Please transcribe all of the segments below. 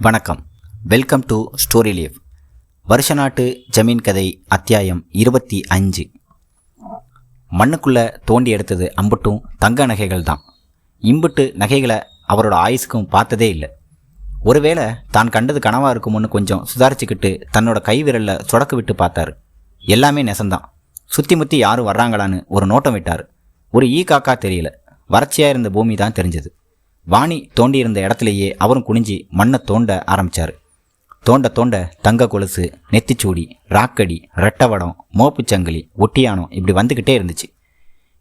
வணக்கம். Welcome to story leave வருஷ நாட்டு ஜமீன் கதை அத்தியாயம் இருபத்தி அஞ்சு. மண்ணுக்குள்ளே தோண்டி எடுத்தது அம்புட்டும் தங்க நகைகள் தான். இம்புட்டு நகைகளை அவரோட ஆயுசுக்கும் பார்த்ததே இல்லை. ஒருவேளை தான் கண்டது கனவாக இருக்கும்னு கொஞ்சம் சுதாரிச்சுக்கிட்டு தன்னோட கை விரலில் சொடக்கு விட்டு பார்த்தாரு. எல்லாமே நெசந்தான். சுற்றி முற்றி யாரும் வர்றாங்களான்னு ஒரு நோட்டம் விட்டார். ஒரு ஈ காக்கா தெரியல. வறட்சியாக இருந்த பூமி தான் தெரிஞ்சது. வாணி தோண்டியிருந்த இடத்துலையே அவரும் குனிஞ்சி மண்ணை தோண்ட ஆரம்பிச்சார். தோண்ட தோண்ட தங்க கொலுசு நெத்திச்சூடி ராக்கடி ரெட்டவடம் மோப்புச்சங்கிலி ஒட்டியானம் இப்படி வந்துக்கிட்டே இருந்துச்சு.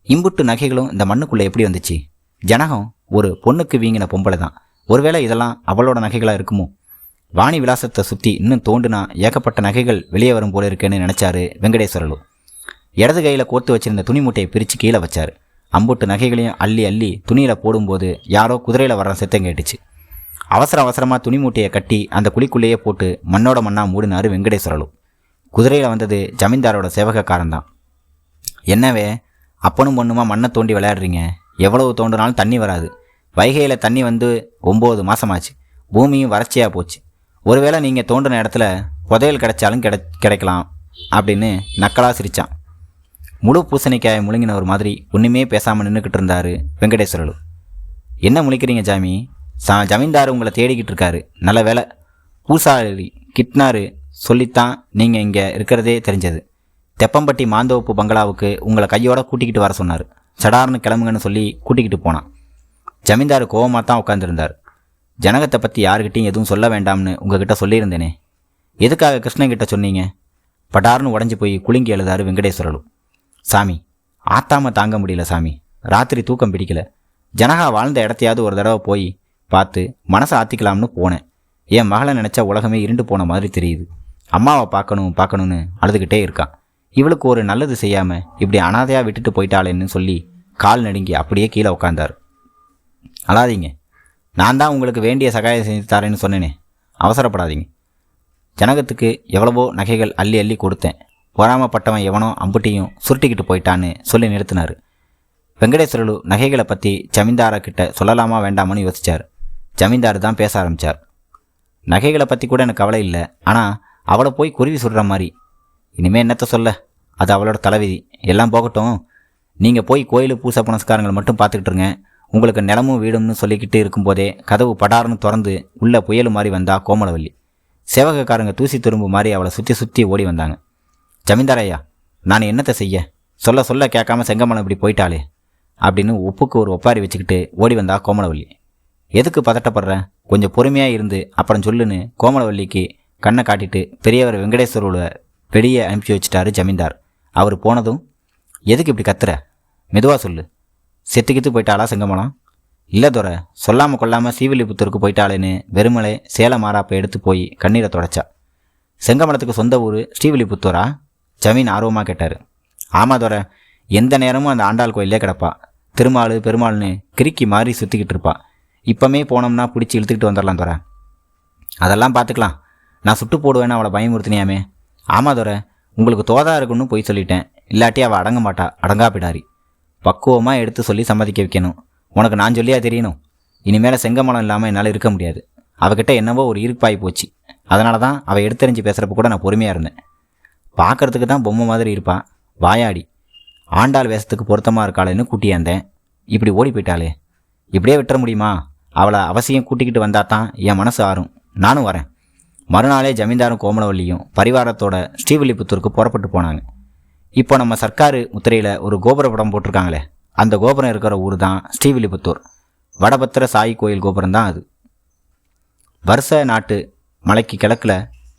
இம்புட்டு நகைகளும் இந்த மண்ணுக்குள்ளே எப்படி வந்துச்சு? ஜனகம் ஒரு பொண்ணுக்கு வீங்கின பொம்பளை தான் ஒருவேளை இதெல்லாம் அவளோட நகைகளாக இருக்குமோ? வாணி விலாசத்தை சுற்றி இன்னும் தோண்டுனா ஏகப்பட்ட நகைகள் வெளியே வரும் போல இருக்கேன்னு நினச்சாரு வெங்கடேஸ்வரலு. இடது கையில் கோர்த்து வச்சிருந்த துணி மூட்டையை பிரித்து கீழே வச்சார். அம்புட்டு நகைகளையும் அள்ளி அள்ளி துணியில் போடும்போது யாரோ குதிரையில் வர்ற சத்தம் கேட்டுச்சு. அவசர அவசரமாக துணி மூட்டையை கட்டி அந்த குழிக்குள்ளேயே போட்டு மண்ணோட மண்ணா மூடினாரு வெங்கடேஸ்வரலு. குதிரையில் வந்தது ஜமீன்தாரோட சேவகக்காரன் தான் என்னவே அப்பனும் பொண்ணுமா மண்ணை தோண்டி விளையாடுறீங்க? எவ்வளவு தோண்டினாலும் தண்ணி வராது. வைகையில் தண்ணி வந்து ஒம்பது மாதமாச்சு பூமியும் வறட்சியாக போச்சு. ஒருவேளை நீங்கள் தோண்டின இடத்துல புதையல் கிடைச்சாலும் கிடை கிடைக்கலாம் அப்படின்னு நக்கலாக சிரித்தான் முழு பூசணிக்காயை முழுங்கின ஒரு மாதிரி ஒன்றுமே பேசாமல் நின்றுக்கிட்டு இருந்தாரு வெங்கடேஸ்வரலு என்ன முழிக்கிறீங்க ஜாமி? சா ஜமீன்தார் உங்களை தேடிக்கிட்டு இருக்காரு. நல்ல வேலை பூசாரி கிட்னாரு சொல்லித்தான் நீங்கள் இங்கே இருக்கிறதே தெரிஞ்சது. தெப்பம்பட்டி மாந்தோப்பு பங்களாவுக்கு உங்களை கையோட கூட்டிக்கிட்டு வர சொன்னார். சடார்னு கிளம்புங்கன்னு சொல்லி கூட்டிக்கிட்டு போனான். ஜமீன்தார் கோவமாக தான் உட்காந்துருந்தார் ஜனகத்தை பற்றி யாருக்கிட்டையும் எதுவும் சொல்ல வேண்டாம்னு உங்ககிட்ட சொல்லியிருந்தேனே. எதுக்காக கிருஷ்ணன் கிட்ட சொன்னீங்க? படார்னு உடஞ்சி போய் குலுங்கி எழுதாரு வெங்கடேஸ்வரலு சாமி ஆத்தாம தாங்க முடியல சாமி. ராத்திரி தூக்கம் பிடிக்கல. ஜனகா வாழ்ந்த இடத்தையாவது ஒரு தடவை போய் பார்த்து மனசை ஆத்திக்கலாம்னு போனேன். என் மகளை நினச்சா உலகமே இருண்டு போன மாதிரி தெரியுது. அம்மாவை பார்க்கணும் பார்க்கணும்னு அழுதுகிட்டே இருக்கான் இவளுக்கு ஒரு நல்லது செய்யாமல் இப்படி அனாதையாக விட்டுட்டு போயிட்டாளேன்னு சொல்லி கால் நடுங்கி அப்படியே கீழே உட்காந்தார் அழாதீங்க. நான் தான் உங்களுக்கு வேண்டிய சகாயம் செஞ்சு தரேன்னு சொன்னேனே. அவசரப்படாதீங்க. ஜனகத்துக்கு எவ்வளவோ நகைகள் அள்ளி அள்ளி கொடுத்தேன். பொறாமப்பட்டவன் எவனோ அம்புட்டியும் சுருட்டிக்கிட்டு போயிட்டான்னு சொல்லி நிறுத்தினார். வெங்கடேஸ்வரலு நகைகளை பற்றி ஜமீன்தாரை கிட்ட சொல்லலாமா வேண்டாமான்னு யோசிச்சார். ஜமீன்தார் தான் பேச ஆரம்பித்தார் நகைகளை பற்றி கூட எனக்கு கவலை இல்லை ஆனால் அவளை போய் குருவி சொல்கிற மாதிரி. இனிமேல் என்னத்த சொல்ல? அது அவளோட தலைவிதி. எல்லாம் போகட்டும். நீங்கள் போய் கோயில் பூசை புனஸ்காரங்களை மட்டும் பார்த்துக்கிட்டு இருங்க. உங்களுக்கு நிலமும் வீடும்னு சொல்லிக்கிட்டு இருக்கும்போதே கதவு படார்னு திறந்து உள்ள புயல் மாதிரி வந்தா கோமலவல்லி சேவகக்காரங்க தூசி துரும்பு மாதிரி அவளை சுற்றி சுற்றி ஓடி வந்தாங்க. ஜமீன்தார் ஐயா நான் என்னத்தை செய்ய? சொல்ல சொல்ல கேட்காம செங்கமலம் இப்படி போயிட்டாளே. அப்படின்னு உப்புக்கு ஒரு ஒப்பாரி வச்சுக்கிட்டு ஓடி வந்தா கோமலவல்லி. எதுக்கு பதட்டப்படுறேன் கொஞ்சம் பொறுமையாக இருந்து அப்புறம் சொல்லுன்னு கோமலவல்லிக்கு கண்ணை காட்டிட்டு பெரியவர் வெங்கடேஸ்வரோட வெளியே அனுப்பிச்சி வச்சிட்டாரு ஜமீன்தார். அவர் போனதும் எதுக்கு இப்படி கத்துற? மெதுவாக சொல்லு. செத்துக்கித்து போயிட்டாளா செங்கமலம்? இல்லை துறை சொல்லாமல் கொள்ளாமல் சீவிலிபுத்தூருக்கு போயிட்டாளேன்னு வெறுமலை சேலம் மாறாப்பை எடுத்து போய் கண்ணீரை தொடச்சா. செங்கமலத்துக்கு சொந்த ஊர் ஸ்ரீவில்லிபுத்தூரா? ஜமீன் ஆர்வமாக கேட்டார். ஆமாம் துரை எந்த நேரமும் அந்த ஆண்டாள் கோயிலே கிடப்பா. திருமால் பெருமாள்னு கிறுக்கி மாறி சுற்றிக்கிட்டு இருப்பா. இப்போமே போனோம்னா பிடிச்சி இழுத்துக்கிட்டு வந்துடலாம் துரை அதெல்லாம் பார்த்துக்கலாம் நான் சுட்டு போடுவேன்னு அவளை பயமுறுத்தினியாமே. ஆமாம் துரை உங்களுக்கு தோதா இருக்குன்னு போய் சொல்லிட்டேன். இல்லாட்டி அவள் அடங்க மாட்டா அடங்கா பிடாரி பக்குவமாக எடுத்து சொல்லி சம்மதிக்க வைக்கணும். உனக்கு நான் சொல்லியா தெரியணும். இனிமேல் செங்கமலம் இல்லாமல் என்னால் இருக்க முடியாது. அவகிட்ட என்னவோ ஒரு இருப்பாய் போச்சு. அதனால தான் அவள் எடுத்தறிஞ்சு பேசுகிறப்ப கூட நான் பொறுமையாக இருந்தேன். பார்க்கறதுக்கு தான் பொம்மை மாதிரி இருப்பா. வாயாடி. ஆண்டாள் வேஷத்துக்கு பொருத்தமாக இருக்காளேன்னு கூட்டியாந்தேன் இப்படி ஓடி போயிட்டாளே. இப்படியே விட்டுற முடியுமா? அவளை அவசியம் கூட்டிக்கிட்டு வந்தா தான் என் மனசு ஆறும். நானும் வரேன். மறுநாளே ஜமீன்தாரும் கோமலவல்லியும் பரிவாரத்தோட ஸ்ரீவில்லிபுத்தூருக்கு புறப்பட்டு போனாங்க. இப்போ நம்ம சர்க்காரு முத்திரையில் ஒரு கோபுர படம் போட்டிருக்காங்களே அந்த கோபுரம் இருக்கிற ஊர் தான் ஸ்ரீவில்லிபுத்தூர். வடபத்திர சாய் கோயில் கோபுரம் தான் அது. வருஷ நாட்டு மலைக்கு கிழக்கில்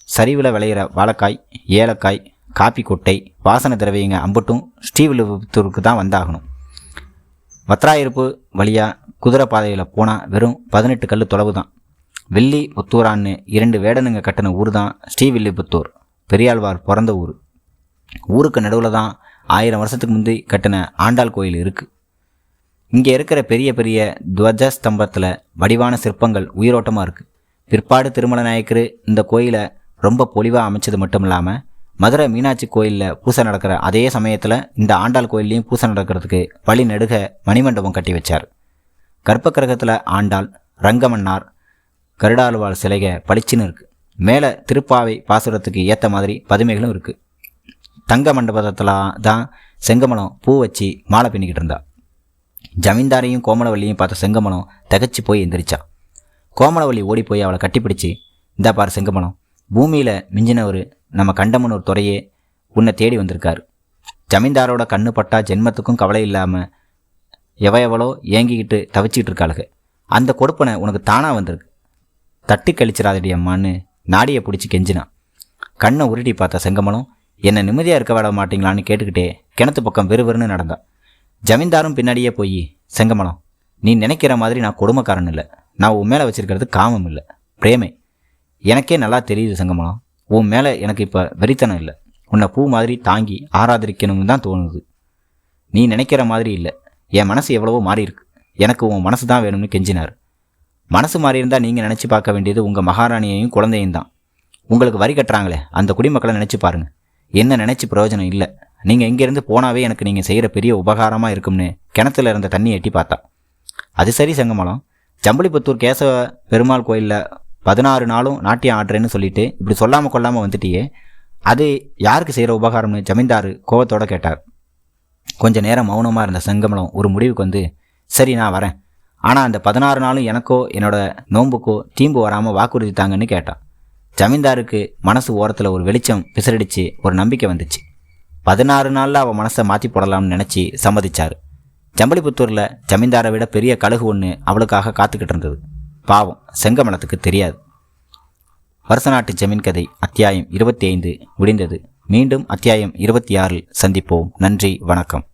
சரிவில் விளையிற வாழைக்காய் ஏலக்காய் காப்பி கொட்டை வாசனை திரவியங்க அம்பட்டும் ஸ்ரீவில்லிபுத்தூருக்கு தான் வந்தாகணும். வத்ராயிருப்பு வழியாக குதிரை பாதையில் போனால் வெறும் பதினெட்டு கல் தொலைவு தான் வெள்ளி புத்தூரான்னு இரண்டு வேடனுங்க கட்டின ஊர் தான் ஸ்ரீவில்லிபுத்தூர். பெரியாழ்வார் பிறந்த ஊர். ஊருக்கு நடுவில் தான் ஆயிரம் வருஷத்துக்கு முந்தி கட்டின ஆண்டாள் கோயில் இருக்குது இங்கே இருக்கிற பெரிய பெரிய துவஜ ஸ்தம்பத்தில் வடிவான சிற்பங்கள் உயிரோட்டமாக இருக்குது பிற்பாடு திருமல நாயக்கர் இந்த கோயிலை ரொம்ப பொலிவாக அமைச்சது மட்டும் இல்லாமல் மதுரை மீனாட்சி கோயிலில் பூசை நடக்கிற அதே சமயத்தில் இந்த ஆண்டாள் கோயில்லையும் பூசை நடக்கிறதுக்கு வழி நெடுக மணிமண்டபம் கட்டி வச்சார். கர்ப்பகிரகத்தில் ஆண்டாள் ரங்கமன்னார் கருடாழ்வாள் சிலைக பளிச்சுன்னு இருக்கு. மேலே திருப்பாவை பாசுரத்துக்கு ஏற்ற மாதிரி பதுமைகளும் இருக்குது தங்க மண்டபத்தில் தான் செங்கமலம் பூ வச்சு மாலை பின்னிக்கிட்டு இருந்தா. ஜமீன்தாரையும் கோமலவல்லியும் பார்த்த செங்கமலம் தகச்சு போய் எந்திரிச்சா. கோமலவல்லி ஓடி போய் அவளை கட்டிப்பிடிச்சு இந்தா பாரு செங்கமலம் பூமியில் மிஞ்சினவர் நம்ம கண்டமனூர் துறையே உன்னை தேடி வந்திருக்கார். ஜமீன்தாரோட கண்ணு பட்டா ஜென்மத்துக்கும் கவலை இல்லாமல் எவ எவளோ ஏங்கிக்கிட்டு தவிச்சிக்கிட்டு இருக்காளுக அந்த கொடுப்பனை உனக்கு தானாக வந்திருக்கு. தட்டி கழிச்சிடாதடி அம்மான்னு நாடியை பிடிச்சி கெஞ்சினான் கண்ணை உருட்டி பார்த்த செங்கமலம் என்னை நிம்மதியாக இருக்க விட மாட்டீங்களான்னு கேட்டுக்கிட்டே கிணத்து பக்கம் விறுவிறுன்னு நடந்தான் ஜமீன்தாரும் பின்னாடியே போய் செங்கமலம் நீ நினைக்கிற மாதிரி நான் கொடுமைக்காரன் இல்லை. நான் உன் மேலே வச்சுருக்கிறது காமம் இல்லை. பிரேமை எனக்கே நல்லா தெரியுது செங்கமலம் உன் மேலே எனக்கு இப்போ வெறித்தனம் இல்லை. உன்னை பூ மாதிரி தாங்கி ஆராதரிக்கணும்னு தான் தோணுது. நீ நினைக்கிற மாதிரி இல்லை. என் மனசு எவ்வளவோ மாறியிருக்கு எனக்கு உன் மனசு தான் வேணும்னு கெஞ்சினார். மனசு மாறி இருந்தால் நீங்கள் நினச்சி பார்க்க வேண்டியது உங்கள் மகாராணியையும் குழந்தையும் தான். உங்களுக்கு வரி கட்டுறாங்களே அந்த குடிமக்களை நினச்சி பாருங்கள் என்ன நினச்சி பிரயோஜனம் இல்லை. நீங்கள் இங்கேருந்து போனாவே எனக்கு நீங்கள் செய்கிற பெரிய உபகாரமாக இருக்கும்னு கிணத்துல இருந்த தண்ணி எட்டி பார்த்தா. அது சரி செங்கமலம் ஜம்பளிபுத்தூர் கேசவ பெருமாள் கோயிலில் பதினாறு நாளும் நாட்டியம் ஆடுறேன்னு சொல்லிட்டு இப்படி சொல்லாமல் கொள்ளாமல் வந்துட்டியே அது யாருக்கு செய்கிற உபகாரம்னு ஜமீன்தார் கோவத்தோடு கேட்டார். கொஞ்ச நேரம் மௌனமாக இருந்த செங்கமலம் ஒரு முடிவுக்கு வந்து சரி நான் வரேன். ஆனால் அந்த பதினாறு நாளும் எனக்கோ என்னோட நோன்புக்கோ தீம்பு வராமல் வாக்குறுதி தாங்கன்னு கேட்டான் ஜமீன்தாருக்கு மனசு ஓரத்தில் ஒரு வெளிச்சம் பிசரடிச்சு ஒரு நம்பிக்கை வந்துச்சு. பதினாறு நாளில் அவள் மனசை மாற்றி போடலாம்னு நினச்சி சம்மதிச்சார். ஜம்பளிபுத்தூரில் ஜமீன்தாரை விட பெரிய கழுகு ஒன்று அவளுக்காக காத்துக்கிட்டு இருந்தது. பாவம் செங்கமலத்துக்கு தெரியாது. வருஷநாட்டு ஜமீன் கதை அத்தியாயம் இருபத்தி ஐந்து முடிந்தது. மீண்டும் அத்தியாயம் இருபத்தி ஆறில் சந்திப்போம். நன்றி வணக்கம்.